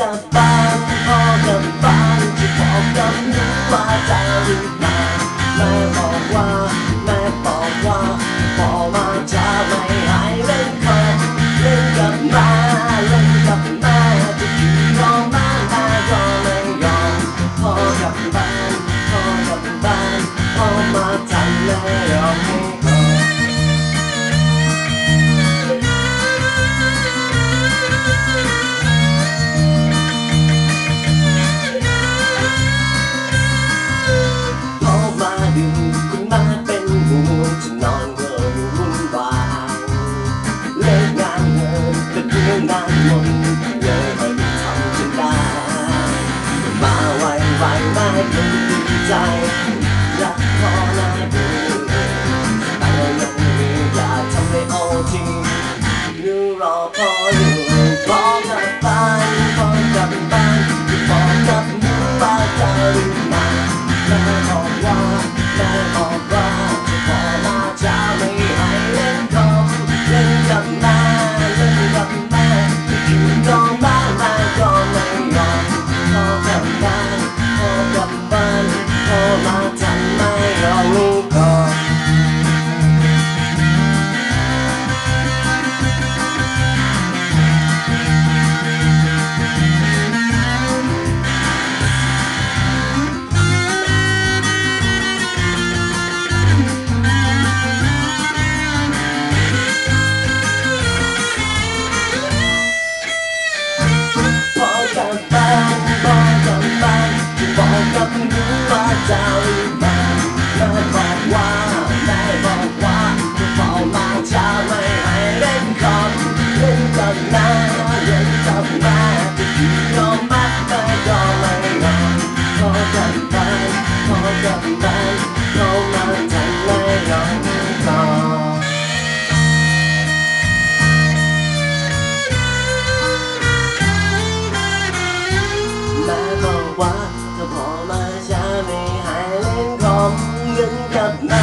กับบ้านพ่อกับบ้านจบอกกับหนูว่าจะรีบมาแม่บอกว่าแม่บอกว่าพ่อมาจะ ด้านบนเลยมันทำจนได้มาไวไวมาให้คนดีใจรักพอนาดีแต่ยังมีอยากทำให้เอาจริงหรือรอพออยู่พร้อกับบ้านพอกับบ้านพอมกับหมู่บ้าจะรู้มาแม่บอกว่าแม่บอก nunca.